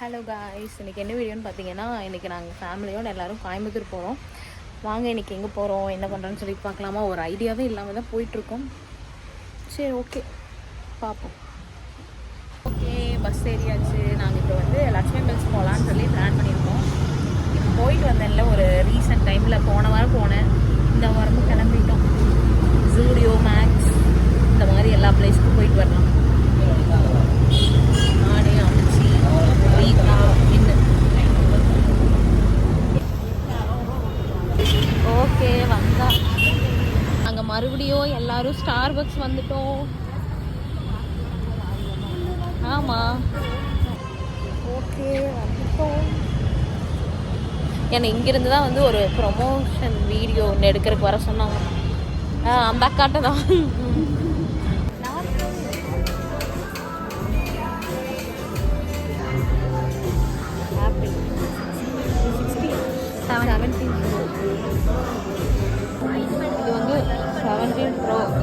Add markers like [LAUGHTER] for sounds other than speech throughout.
Hello guys இன்றைக்கி என்ன வீடியோன்னு பார்த்தீங்கன்னா இன்றைக்கி நாங்கள் ஃபேமிலியோடு எல்லோரும் கோயம்புத்தூர் போகிறோம் வாங்க இன்றைக்கி எங்கே போகிறோம் என்ன பண்ணுறோன்னு சொல்லி பார்க்கலாமா? ஒரு ஐடியாவே இல்லாமல் தான் போயிட்டுருக்கோம். சரி ஓகே பார்ப்போம். ஓகே பஸ் ஏரியாச்சு நாங்கள் இப்போ வந்து லக்ஷ்மி மில்ஸ் போகலான்னு சொல்லி பிளான் பண்ணியிருக்கோம். இப்போ போயிட்டு வந்தேன்ல ஒரு ரீசெண்ட் டைமில் போன வாரம் போனேன். இந்த வாரமும் கிளம்பிட்டோம். ஜூடியோ மேக்ஸ் இந்த மாதிரி எல்லா பிளேஸ்க்கும் போயிட்டு வரலாம் நானே அமிச்சி ரீதா இன்னும் ஓகே வந்தா அங்கே மறுபடியும் எல்லாரும் ஸ்டார் பக்ஸ் வந்துட்டோம். ஆமாம் ஓகே வந்துட்டோம். என்னை இங்கிருந்து தான் வந்து ஒரு ப்ரொமோஷன் வீடியோ ஒன்று எடுக்கிறதுக்கு வர சொன்னாங்க. அந்த அக்காட்ட தான்.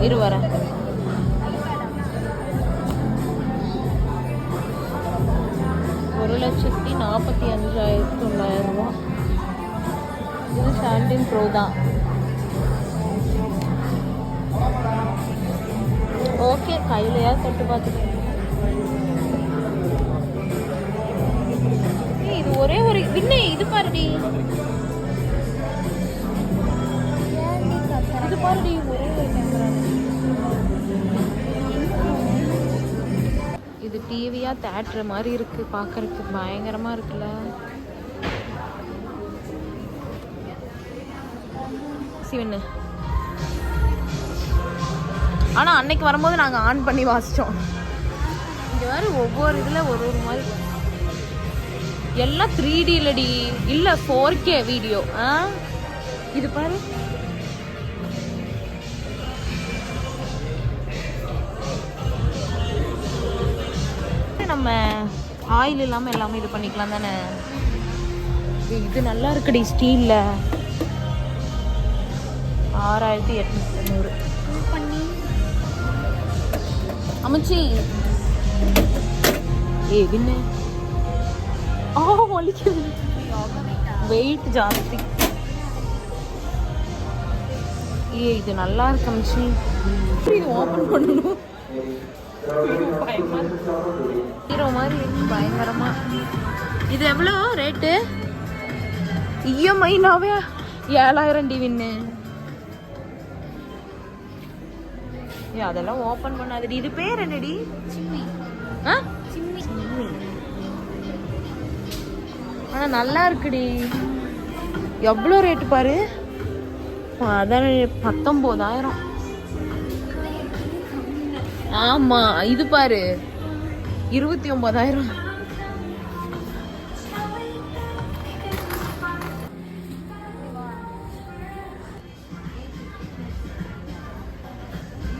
இரு வரேன் ஒரு லட்சத்தி நாற்பத்தி அஞ்சாயிரத்தி தொள்ளாயிரம் ரூபா. இது சாண்டின் ப்ரோ தான். ஓகே கையிலையா தொட்டு பார்த்து ஏய், இது ஒரே ஒரு பின்ன இது பாருடி. இது பாருடி டிவியாக தேட்ரு தேட்டர் மாதிரி இருக்கு பார்க்கறதுக்கு பயங்கரமா இருக்குல்ல? சிவன்னு ஆனா அன்னைக்கு வரும்போது நாங்க ஆன் பண்ணி வாசிச்சோம். இந்த மாதிரி ஒவ்வொரு இதுல ஒரு ஒரு மாதிரி. எல்லாம் த்ரீ டிலடி இல்ல ஃபோர் கே வீடியோ ஆ? இது பாரு. நம்ம ஆயில் இல்லாமல் எல்லாமே இது பண்ணிக்கலாம் தானே? ஏய், இது நல்லா இருக்குடி ஸ்டீலில் ஆறாயிரத்தி எட்நூத்தி தொண்ணூறு அமைச்சி ஏ என்ன? ஆ வலிக்குது. வெயிட் ஜாஸ்தி. ஏ இது நல்லா இருக்கு அமைச்சி. இது ஓப்பன் பண்ணணும்? ஹீரோ மாதிரி பயங்கரமா இது எவ்வளோ ரேட்டு இஎம்ஐனாவே ஏழாயிரம் டிவின்னு அதெல்லாம் ஓப்பன் பண்ணாதடி. இது பேர் என்னடி? ஆ? ஆனா நல்லா இருக்குடி. எவ்வளோ ரேட்டு பாரு? அதான் பத்தொம்போதாயிரம். ஆமா இது பாரு. இருபத்தி ஒன்பதாயிரம்.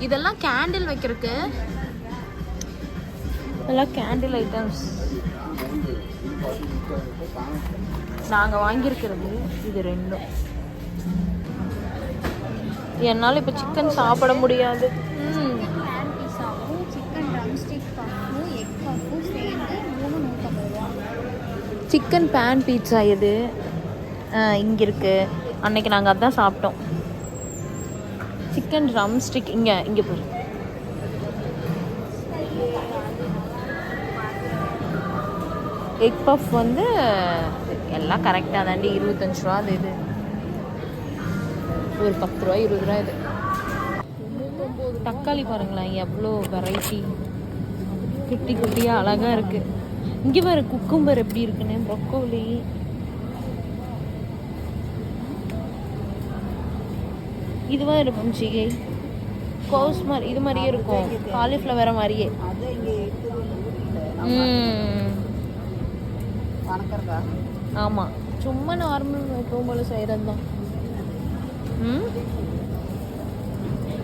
இதெல்லாம் கேண்டில் வைக்கிறதுக்கு. இதெல்லாம் கேண்டில் ஐட்டம்ஸ் நாங்கள் வாங்கியிருக்கிறது இது ரெண்டும். என்னால் இப்போ சிக்கன் சாப்பிட முடியாது ம் பேன் பீஸாவும் சிக்கன் ட்ரம்ஸ்டிக் பஃப்பும் எக் பஃப்பும் சேர்ந்து மூணு நூற்றம்பது ரூபா சிக்கன் பேன் பீட்சா இது இங்கே இருக்குது அன்னைக்கு நாங்கள் அதான் சாப்பிட்டோம். சிக்கன் ட்ரம் ஸ்டிக் இங்கே இங்கே போய் எக் பஃப் வந்து எல்லாம் கரெக்டாக தாண்டி இருபத்தஞ்சி ரூபா அது இது. ஒரு பத்து ரூபா இருபது ரூபா இது. தக்காளி பாருங்களேன் எவ்வளோ வெரைட்டி குட்டி குட்டியாக அழகாக இருக்குது இங்கே பாரு குக்கும்பர் எப்படி இருக்குன்னு ப்ரொக்கோலி இதுவா இருக்கும் சிகை கோஸ் மாதிரி இது மாதிரியே இருக்கும். காலிஃப்ளவர் மாதிரியே. ஆமாம் சும்மா நார்மல் எப்பவும் போல செய்கிறது தான்.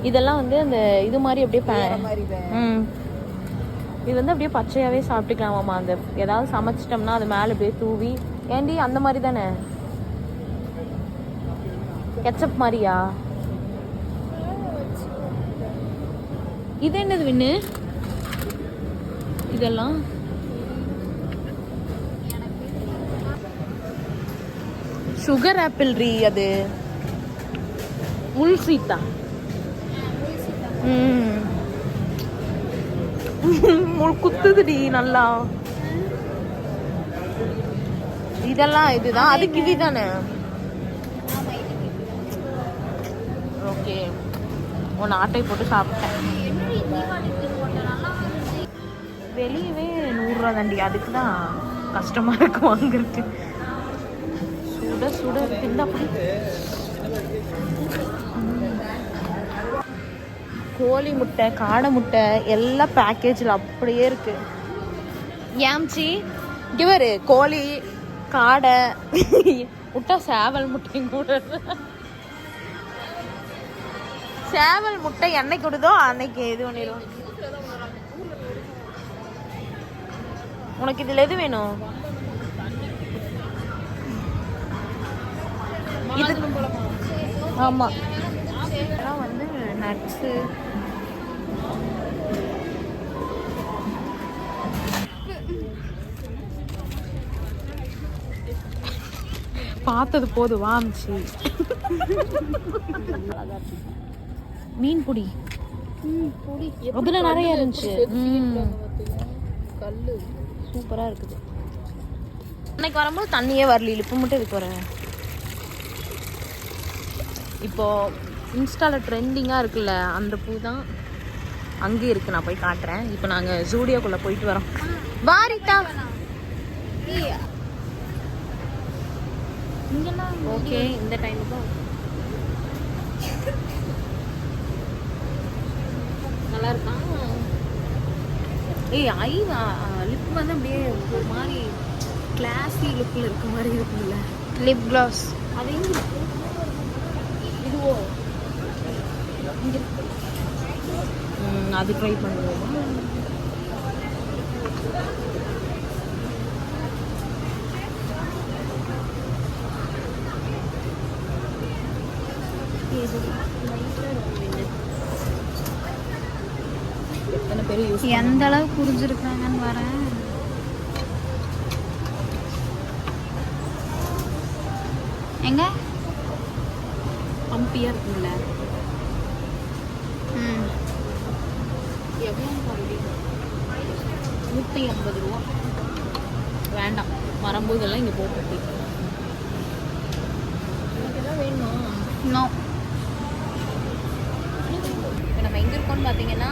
இதெல்லாம் வந்து அந்த இது மாதிரி அப்படியே ம். இது வந்து அப்படியே பச்சையாகவே சாப்பிட்டுக்கலாமாம்மா. அந்த ஏதாவது சமைச்சிட்டோம்னா அது மேலே போய் தூவி. ஏண்டி அந்த மாதிரி தானே? கெச்சப் மாதிரியா? இது என்னது விண்ணு இதெல்லாம்? சுகர் ஆப்பிள் ரீ அது. உள் சீத்தா ம். [LAUGHS] குத்துதுடி நல்லா. இதெல்லாம் இதுதான். அதுக்கு இதுதானே ஆமாம் இதுக்கு ஓகே. உன் ஆட்டை போட்டு சாப்பிட்டேன். வெளியவே நூறுரூவா தாண்டி. அதுக்கு தான் கஷ்டமாக இருக்கும் வாங்குறதுக்கு. சுட சுட திண்டா அப்படி கோழி முட்டை காடை முட்டை எல்லாம் பேக்கேஜில் அப்படியே இருக்கு. ஏம்ச்சி பாரு கோழி காடை முட்டை சேவல் முட்டையும் கூட. சேவல் முட்டை என்னைக்கு விடுதோ அன்னைக்கு இது பண்ணிடுவோம் உனக்கு இதுல எது வேணும்? இது ஆமா. இதெல்லாம் வந்து நட்ஸு பார்த்தது போது வாமிச்சு மீன் பொடி. அதுல நிறைய இருந்துச்சு. கல்லு. சூப்பரா இருக்குது. அன்னைக்கு வரும்போது தண்ணியே வரல இப்போ மட்டும் இதுக்கு வர? இப்போ இன்ஸ்டால ட்ரெண்டிங்காக இருக்குல்ல அந்த பூ தான். அங்கே இருக்கு நான் போய் காட்டுறேன். இப்போ நாங்கள் ஜூடியோக்குள்ளே போயிட்டு வரோம். வாரிட்டா ஏய் இங்கெல்லாம் ஓகே இந்த டைமுக்கு நல்லா இருக்கா ஏய் ஐ லிப் வந்து அப்படியே ஒரு மாதிரி கிளாஸி லுக்கில் இருக்க மாதிரி இருக்குல்ல லிப் கிளாஸ் அது இதுவோ? அது ட்ரை பண்ணுவோமா? எத்தனை பேர் யூஸ் எந்த அளவுக்கு புரிஞ்சிருக்காங்கன்னு வரேன். எங்க? பம்பியாக இருக்குல்ல ம். எவ்வளோ பாருடி நூற்றி ஐம்பது ரூபா. வேண்டாம். வரும்போதெல்லாம் இங்கே போட்டு வேணுமா நோ இப்போ நம்ம பார்த்தீங்கன்னா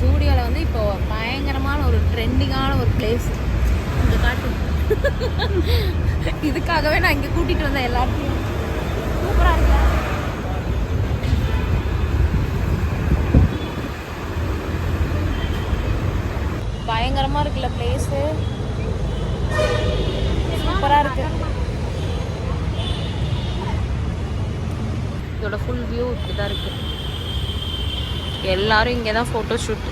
ஜூடியோவில் வந்து இப்போ பயங்கரமான ஒரு ட்ரெண்டிங்கான ஒரு பிளேஸ் இந்த காட்டு. இதுக்காகவே நான் இங்கே கூட்டிகிட்டு வந்தேன் எல்லாத்தையும் சூப்பராக இருக்குல்ல பயங்கரமாக இருக்குல்ல பிளேஸு சூப்பராக இருக்கு. இதோட ஃபுல் வியூ இப்படி தான் இருக்குது எல்லாரும் இங்கே தான் ஃபோட்டோ ஷூட்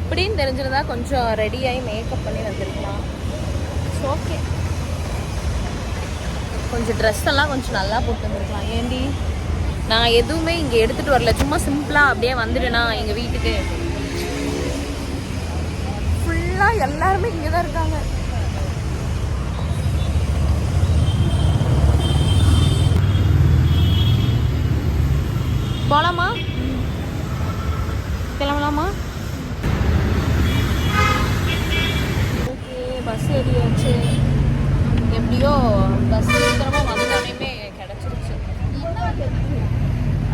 இப்படின்னு தெரிஞ்சிருந்தா கொஞ்சம் ரெடியாகி மேக்கப் பண்ணி வந்திருக்கலாம். ஓகே கொஞ்சம் ட்ரெஸ் எல்லாம் கொஞ்சம் நல்லா போட்டு வந்திருக்கலாம். ஏண்டி? நான் எதுவுமே இங்கே எடுத்துகிட்டு வரல. சும்மா சிம்பிளாக அப்படியே வந்துடுனா எங்கள் வீட்டுக்கு? ஃபுல்லாக எல்லாருமே இங்கே தான் இருக்காங்க. போகலாமா கிளம்பலாமா? ஓகே பஸ் ஏறியாச்சு. எப்படியோ பஸ் சீக்கிரமாக வந்தோடனே கிடச்சிருச்சு.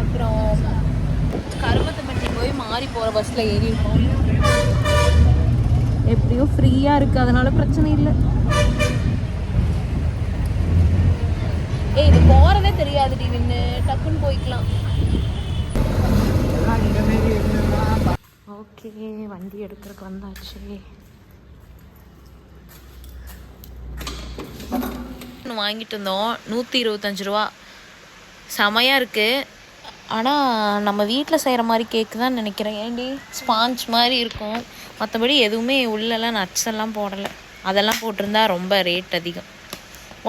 அப்புறம் கருமத்தம்பட்டி போய் மாறி போகிற பஸ்ஸில் ஏறியிருக்கோம். எப்படியோ ஃப்ரீயாக இருக்குது அதனால பிரச்சனை இல்லை. ஏய் இது போகிறதே தெரியாது டி நின்று டக்குன்னு போய்க்கலாம். ஓகே வண்டி எடுக்கிறதுக்கு வந்தாச்சு. ஒன்று வாங்கிட்டு இருந்தோம் நூற்றி இருபத்தஞ்சு ரூபா. செமையாக இருக்குது ஆனால் நம்ம வீட்டில் செய்கிற மாதிரி கேக்கு தான் நினைக்கிறேன். ஏண்டி ஸ்பாஞ்ச் மாதிரி இருக்கும். மற்றபடி எதுவுமே உள்ளெல்லாம் நட்ஸ் எல்லாம் போடலை. அதெல்லாம் போட்டிருந்தா ரொம்ப ரேட் அதிகம்.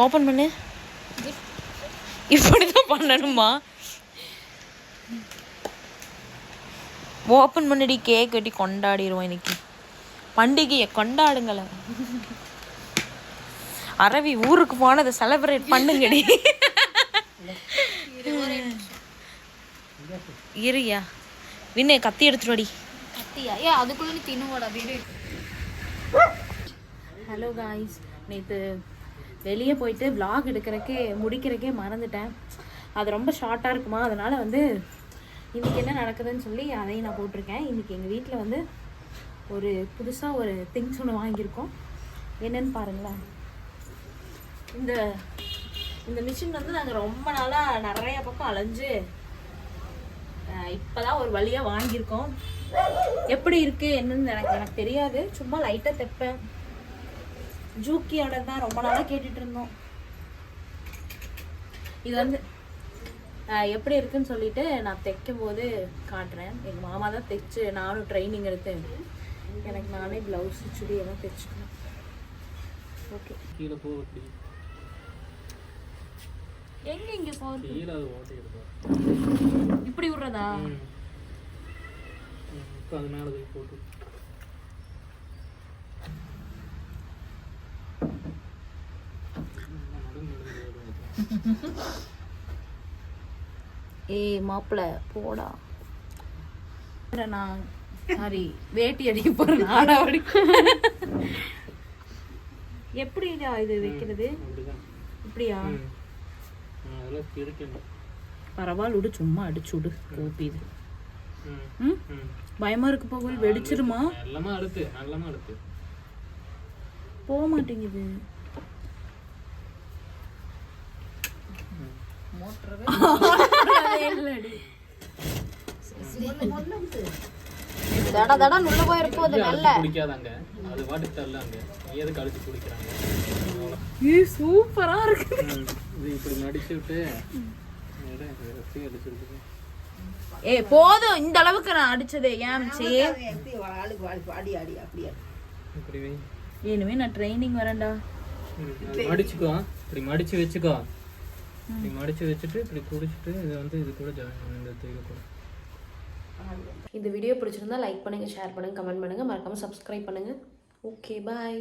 ஓப்பன் பண்ணு. இப்படி தான் பண்ணணுமா? ஓப்பன் பண்ணிடி கேக் வெட்டி கொண்டாடிடுவோம் இன்னைக்கு. பண்டிகையை கொண்டாடுங்களேன் அரவி ஊருக்கு போனதை செலிப்ரேட் பண்ணுங்கடி. இருயா. விண்ணே கத்தி எடுத்துருவாடி கத்தியா? ஏ அதுக்குள்ள நீ தின்னுவோட வீடு. ஹலோ காய்ஸ் நேற்று வெளியே போயிட்டு vlog எடுக்கிறக்கே முடிக்கிறக்கே மறந்துட்டேன். அது ரொம்ப ஷார்ட்டாக இருக்குமா? அதனால் வந்து இன்றைக்கி என்ன நடக்குதுன்னு சொல்லி அதையும் நான் போட்டிருக்கேன். இன்றைக்கி எங்கள் வீட்டில் வந்து ஒரு புதுசாக ஒரு திங்ஸ் ஒன்று வாங்கியிருக்கோம். என்னன்னு பாருங்களேன். இந்த இந்த மிஷின் வந்து நாங்கள் ரொம்ப நாளாக நிறைய பக்கம் அலைஞ்சு இப்போ தான் ஒரு வழியாக வாங்கியிருக்கோம். எப்படி இருக்குது என்னன்னு எனக்கு எனக்கு தெரியாது. சும்மா லைட்டாக தைப்பேன். ஜூக்கியோட தான் ரொம்ப நாளாக கேட்டுட்டு இருந்தோம். இது வந்து எப்படி இருக்குன்னு சொல்லிட்டு நான் தைக்கும் போது காட்டுறேன். எங்கள் மாமா தான் தைச்சு நானும் ட்ரைனிங் எடுத்து எனக்கு நானே ப்ளவுஸ் சுடி எல்லாம் தைச்சுக்கணும். ஓகே கீழே போ எங்க இங்க போகுது கீழே அது ஓட்டை இருக்கும் இப்படி விடுறதா? இப்போ அது மேலே போய் போட்டு. [LAUGHS] ஏய் மாப்பிள்ள போடா. நான் சாரி வேட்டி அடிக்க போறேன் அடி எப்படிடா இது வைக்கிறது? இப்படியா? பரவாயில்ல விடு சும்மா அடிச்சு விடு கோப்பி இது. பயமா இருக்கு போகல் வெடிச்சிருமா? எல்லாமே அடுத்து நல்லமா அடுத்து போக மாட்டேங்குது. தட தட உள்ள போயிருப்போம் அது நல்ல குடிக்காதாங்க. அது வாட்டுக்கு எதுக்கு அழுத்தி குடிக்கிறாங்க. சூப்பரா இருக்கு இது இப்படி நடிச்சு விட்டு இது ஏ போதும். இந்த அளவுக்கு நான் அடிச்சது. ஏன் இனிமே நான் ட்ரைனிங் வரேன்டா. மடிச்சுக்கோ. இப்படி மடிச்சு வச்சுக்கோ. இப்படி மடிச்சு வச்சுட்டு இப்படி குடிச்சிட்டு இது வந்து இது கூட ஜாயின் பண்ணு இந்த தேவை கூட. இந்த வீடியோ பிடிச்சிருந்தா லைக் பண்ணுங்க ஷேர் பண்ணுங்க கமெண்ட் பண்ணுங்க. மறக்காம சப்ஸ்கிரைப் பண்ணுங்க. Okay bye